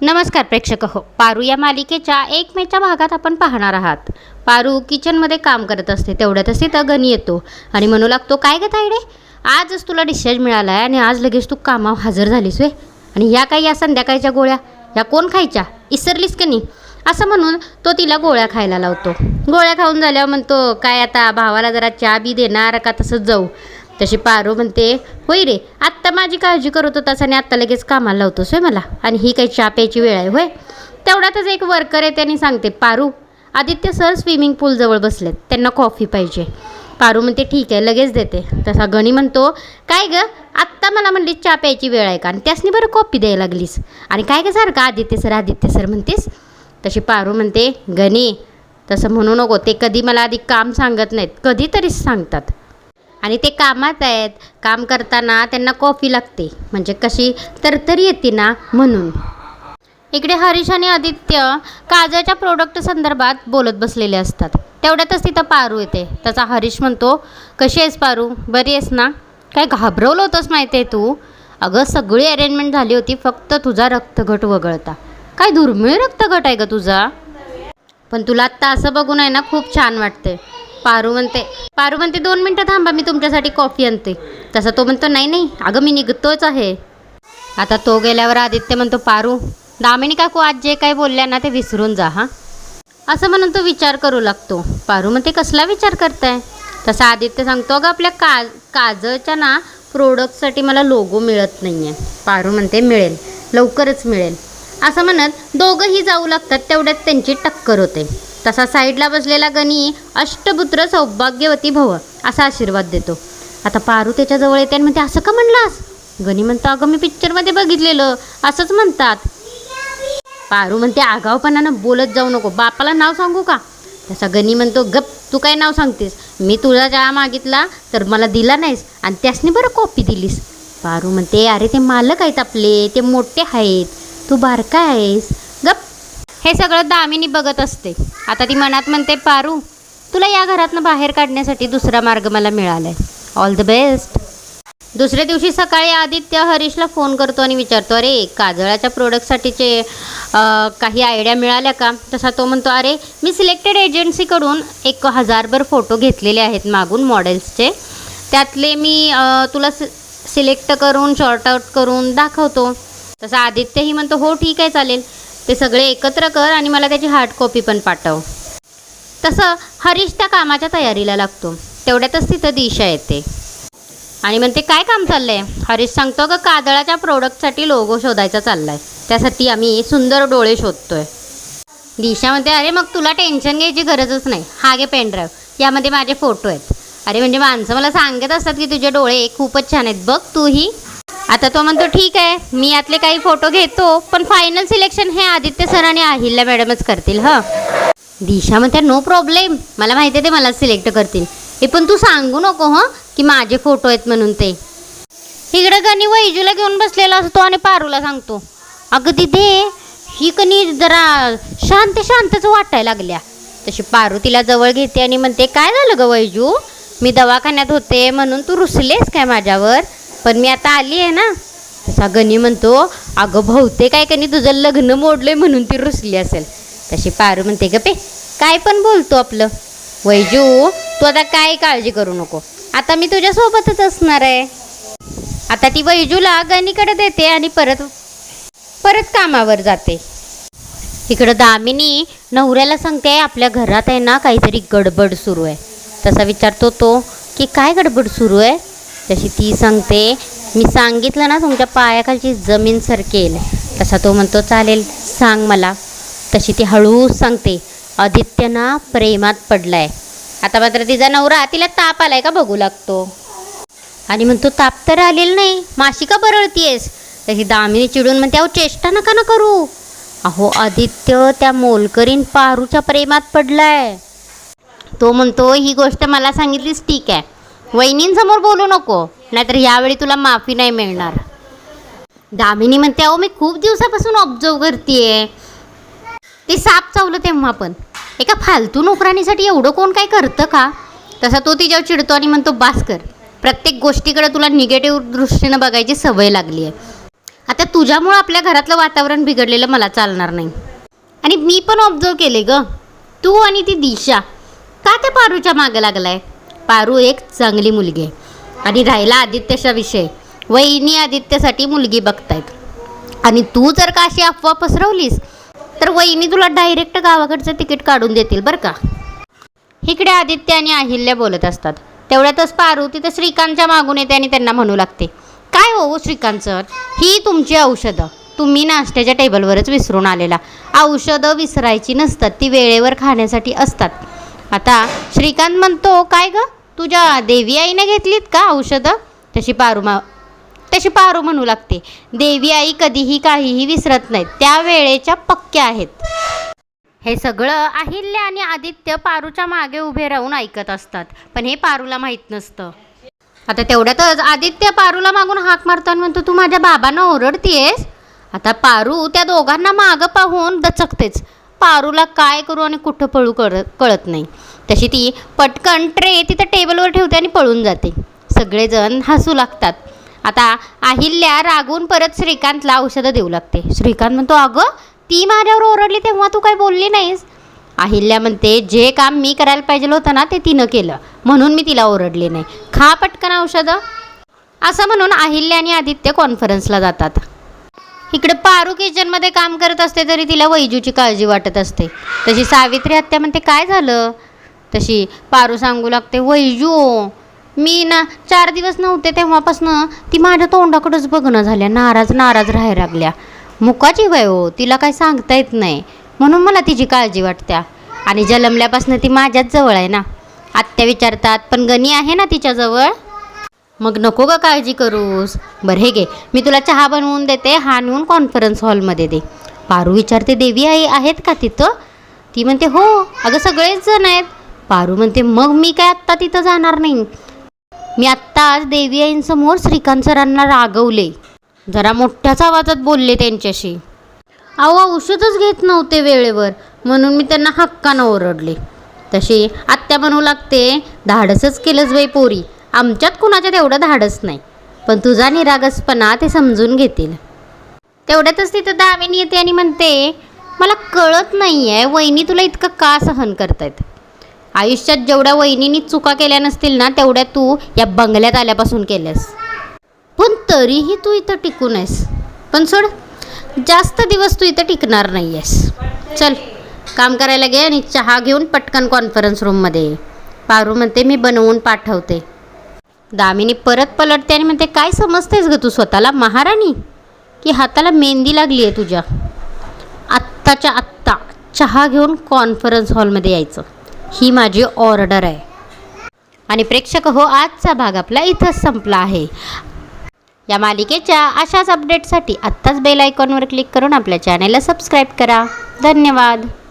नमस्कार प्रेक्षक हो पारू या मालिकेच्या एक मेच्या भागात आपण पाहणार आहात. पारू किचनमध्ये काम करत असते तेवढ्यातच तिथं घनी येतो. आणि म्हणू लागतो काय ग तायडे आजच तुला डिस्चार्ज मिळाला आहे आणि आज लगेच तू कामावर हजर झालीस वे आणि ह्या काही या संध्याकाळच्या गोळ्या? ह्या कोण खायच्या? इसरलीस का नाही? असं म्हणून तो तिला गोळ्या खायला लावतो. गोळ्या खाऊन झाल्यावर म्हणतो काय आता भावाला जरा चहा बी देणार का तसंच जाऊ? तशी पारू म्हणते होय रे आत्ता माझी काळजी करत होतास आणि आत्ता लगेच कामाला लावतोस होय मला. आणि ही काही चहा प्यायची वेळ आहे होय? तेवढ्यातच एक वर्कर येते आणि सांगते पारू आदित्य सर स्विमिंग पूलजवळ बसलेत त्यांना कॉफी पाहिजे. पारू म्हणते ठीक आहे लगेच देते. तसा गणी म्हणतो काय गं आत्ता मला म्हणली चहा प्यायची वेळ आहे का? आणि त्यासनी बरं कॉफी द्यायला लागलीस. आणि काय गं सारखं आदित्य सर आदित्य सर म्हणतेस? तशी पारू म्हणते गणी तसं म्हणू नको ते कधी मला आधी काम सांगत नाहीत कधीतरीच सांगतात. आणि ते कामात आहेत. काम करताना त्यांना कॉफी लागते. म्हणजे कशी तरतरी येते ना म्हणून. इकडे हरीश आणि आदित्य काजळच्या प्रोडक्ट संदर्भात बोलत बसलेले असतात. तेवढ्यातच तिथं पारू येते. त्याचा हरीश म्हणतो कशी आहेस पारू? बरी आहेस ना? काय घाबरवलं होतंस माहिती आहे तू? अगं सगळी अरेंजमेंट झाली होती फक्त तुझा रक्तगट वगळता. काय दुर्मिळ रक्तगट आहे का तुझा? पण तुला आत्ता असं बघून आहे ना खूप छान वाटते पारू म्हणते. पारू म्हणते दोन मिनटं थांबा मी तुमच्यासाठी कॉफी आणते. तसा तो म्हणतो नाही नाही अगं मी निघतोच आहे. आता तो गेल्यावर आदित्य म्हणतो पारू दामिनी काकू आज जे काही बोलल्या ना ते विसरून जा हां. असं म्हणून तो विचार करू लागतो. पारू म्हणते कसला विचार करताय? तसा आदित्य सांगतो अगं आपल्या का काजळच्या ना प्रोडक्टसाठी मला लोगो मिळत नाही आहे पारू म्हणते मिळेल लवकरच मिळेल. असं म्हणत दोघंही जाऊ लागतात तेवढ्यात त्यांची टक्कर होते. तसा साईडला बसलेला गणी अष्टपुत्र सौभाग्यवती भव असा आशीर्वाद देतो. आता पारू त्याच्याजवळ येते आणि म्हणते असं का म्हणलास? गणी म्हणतो अगं मी पिक्चरमध्ये बघितलेलं. असंच म्हणतात. पारू म्हणते आगावपणानं बोलत जाऊ नको. बापाला नाव सांगू का? तसा गणी म्हणतो गप तू काय नाव सांगतेस? मी तुझा चहा मागितला तर मला दिला नाहीस आणि त्यासनी बरं कॉपी दिलीस. पारू म्हणते अरे ते मालक आहेत आपले. ते मोठे आहेत. तू बारका आहेस. गप हे सगळं दामिनी बघत असते. आता ती मनात म्हणते पारू तुला या घरातनं बाहेर काढण्यासाठी दुसरा मार्ग मला मिळाला आहे ऑल द बेस्ट दुसऱ्या दिवशी सकाळी आदित्य हरीशला फोन करतो आणि विचारतो अरे काजळाच्या प्रोडक्टसाठीचे काही आयडिया मिळाल्या का? तसा तो म्हणतो अरे मी सिलेक्टेड एजन्सीकडून एक हजारभर फोटो घेतलेले आहेत मागून मॉडेल्सचे त्यातले मी तुला सि सिलेक्ट करून शॉर्ट आउट करून दाखवतो. तसा आदित्यही म्हणतो हो ठीक आहे चालेल. ते सगळे एकत्र कर आणि मला त्याची हार्ड कॉपी पण पाठव. तसं हरीश त्या कामाच्या तयारीला लागतो. तेवढ्यातच तिथं दिशा येते. आणि म्हणते काय काम चाललंय? हरीश सांगतो का कादळाच्या प्रोडक्टसाठी लोगो शोधायचा चाललाय. त्यासाठी आम्ही सुंदर डोळे शोधतोय. दिशा म्हणते अरे मग तुला टेन्शन घ्यायची गरजच नाही. हा घे पेनड्राईव्ह यामध्ये माझे फोटो आहेत. अरे म्हणजे माणसं मला सांगत असतात की तुझे डोळे खूपच छान आहेत. बघ तूही आता तो म्हणतो ठीक आहे मी यातले काही फोटो घेतो पण फायनल सिलेक्शन हे आदित्य सर आणि अहिल्या मॅडमच करतील हं. दिशा म्हणते नो प्रॉब्लेम मला माहिती आहे ते मला सिलेक्ट करतील. हे पण तू सांगू नको हं की माझे फोटो आहेत म्हणून ते. इकडं गणी वैजूला घेऊन बसलेला असतो आणि पारूला सांगतो अगं तिथे ही कणी जरा शांत शांतच वाटायला लागल्या. तशी पारू तिला जवळ घेते आणि म्हणते काय झालं गं वैजू? मी दवाखान्यात होते म्हणून तू रुसलेस काय माझ्यावर? पण मी आता आली आहे ना. तसा गणी म्हणतो अगं बहुतेक काय कनी तुझं लग्न मोडलंय म्हणून ती रुसली असेल. तशी पारू म्हणते ग पे काय पण बोलतो आपलं. वैजू तू आता काय काळजी करू नको. आता मी तुझ्यासोबतच असणार आहे. आता ती वैजूला गणीकडे देते आणि परत परत कामावर जाते. इकडं दामिनी नवऱ्याला सांगते आपल्या घरात आहे ना काहीतरी गडबड सुरू आहे. तसा विचारतो तो की काय गडबड सुरू आहे? तशी ती सांगते मी सांगितलं ना तुमच्या पायाखालची जमीन सरकेल. तसा तो म्हणतो चालेल सांग मला. तशी ती हळूच सांगते आदित्य ना प्रेमात पडलाय. आता मात्र तिचा नवरा तिला ताप आलाय का बघू लागतो. आणि म्हणतो ताप तर आलेला नाही माशी का बरळतीयस? तशी दामिनी चिडून म्हणते अहो चेष्टा नका ना करू. अहो आदित्य त्या मोलकरीन पारूच्या प्रेमात पडलाय. तो म्हणतो ही गोष्ट मला सांगितलीच ठीक आहे. वहिनींसमोर बोलू नको नाहीतर यावेळी तुला माफी नाही मिळणार. दामिनी म्हणते अहो मी खूप दिवसापासून ऑब्झर्व करते ते साप चावलं तेव्हा पण. एका फालतू नोकरांनीसाठी एवढं कोण काय करतं का? तसा तो तिच्यावर चिडतो आणि म्हणतो बास कर प्रत्येक गोष्टीकडे तुला निगेटिव्ह दृष्टीनं बघायची सवय लागली आहे आता तुझ्यामुळं आपल्या घरातलं वातावरण बिघडलेलं मला चालणार नाही. आणि मी पण ऑब्झर्व केले ग. तू आणि ती दिशा. का त्या पारूच्या मागे लागलाय? पारू एक चांगली मुलगी आहे. आणि राहिला आदित्यचा विषय. वहिनी आदित्यसाठी मुलगी बघतायत. आणि तू जर का अशी अफवा पसरवलीस तर वहिनी तुला डायरेक्ट गावाकडचं तिकीट काढून देतील बरं का? इकडे आदित्य आणि अहिल्या बोलत असतात. तेवढ्यातच पारू तिथं श्रीकांतच्या मागून येते आणि त्यांना म्हणू लागते काय हो श्रीकांत सर? ही तुमची औषधं. तुम्ही नाश्त्याच्या टेबलवरच विसरून आलेला. औषधं विसरायची नसतात ती वेळेवर खाण्यासाठी असतात. आता श्रीकांत म्हणतो काय गं? तुझ्या देवी आईने घेतलीत का औषधं? तशी पारू मा तशी पारू म्हणू लागते. देवी आई कधीही काहीही विसरत नाहीत. त्या वेळेच्या पक्क्या आहेत. हे सगळं अहिल्या आणि आदित्य पारूच्या मागे उभे राहून ऐकत असतात. पण हे पारूला माहीत नसतं. आता तेवढ्यातच आदित्य पारूला मागून हाक मारताना म्हणतो तू माझ्या बाबांना ओरडतीयस? आता पारू त्या दोघांना मागं पाहून दचकतेच. पारूला काय करू आणि कुठं पळू कळत कळत नाही. तशी ती पटकन ट्रे तिथं टेबलवर ठेवते आणि पळून जाते. सगळेजण हसू लागतात. आता अहिल्या रागून परत श्रीकांतला औषधं देऊ लागते. श्रीकांत म्हणतो अगं ती माझ्यावर ओरडली तेव्हा तू काय बोलली नाहीस. अहिल्या म्हणते जे काम मी करायला पाहिजे होतं ना ते तिनं केलं. म्हणून मी तिला ओरडले नाही. खा पटकन औषधं. असं म्हणून अहिल्या आणि आदित्य कॉन्फरन्सला जातात. इकडे पारू किचनमध्ये काम करत असते तरी तिला वैजूची काळजी वाटत असते. तशी सावित्री हत्या म्हणते काय झालं? तशी पारू सांगू लागते वैजू मी ना चार दिवस नव्हते तेव्हापासनं ती माझ्या तोंडाकडंच बघणं झाल्या. नाराज नाराज राहायला लागल्या. मुकाची वय हो तिला काय सांगता येत नाही. म्हणून मला तिची काळजी वाटत्या. आणि जन्मल्यापासून ती माझ्याच जवळ आहे ना. आत्या विचारतात पण गणी आहे ना तिच्याजवळ? मग नको का काळजी करूस. बरं हे घे. मी तुला चहा बनवून देते. हा नेऊन कॉन्फरन्स हॉलमध्ये दे. पारू विचारते देवी आई आहेत का तिथं? ती म्हणते हो. अगं सगळेच जण आहेत. पारू म्हणते मग मी काय आत्ता तिथं जाणार नाही? मी आत्ताच देवी आईंसमोर श्रीकांत सरांना रागवले. जरा मोठ्याच आवाजात बोलले त्यांच्याशी. अहो औषधच घेत नव्हते वेळेवर. म्हणून मी त्यांना हक्कानं ओरडले. तशी आत्या म्हणू लागते. धाडसच केलंच बाई पोरी. आमच्यात कुणाच्या तेवढं धाडस नाही. पण तुझा निरागसपणा ते समजून घेतील. तेवढ्यातच तिथं दामिनी येते आणि म्हणते मला कळत नाही आहे वहिनी तुला इतकं का सहन करतायत? आयुष्यात जेवढ्या वहिनीनी चुका केल्या नसतील ना तेवढ्या तू या बंगल्यात आल्यापासून केल्यास. पण तरीही तू इथं टिकून आहेस. पण सोड जास्त दिवस तू इथं टिकणार नाही आहेस चल काम करायला गे आणि चहा घेऊन पटकन कॉन्फरन्स रूममध्ये पारू म्हणते मी बनवून पाठवते. दामिनी परत पलटते आणि म्हणते काय समजतेस ग तू स्वतःला? महाराणी? की हाताला मेहंदी लागली आहे तुझ्या? आत्ताच्या आत्ता चहा घेऊन कॉन्फरन्स हॉलमध्ये यायचं. ही माझी ऑर्डर आहे. आणि प्रेक्षक हो आजचा भाग आपला इथंच संपला आहे. या मालिकेच्या अशाच अपडेटसाठी आत्ताच बेल आयकॉनवर क्लिक करून आपल्या चॅनेलला सबस्क्राईब करा. धन्यवाद.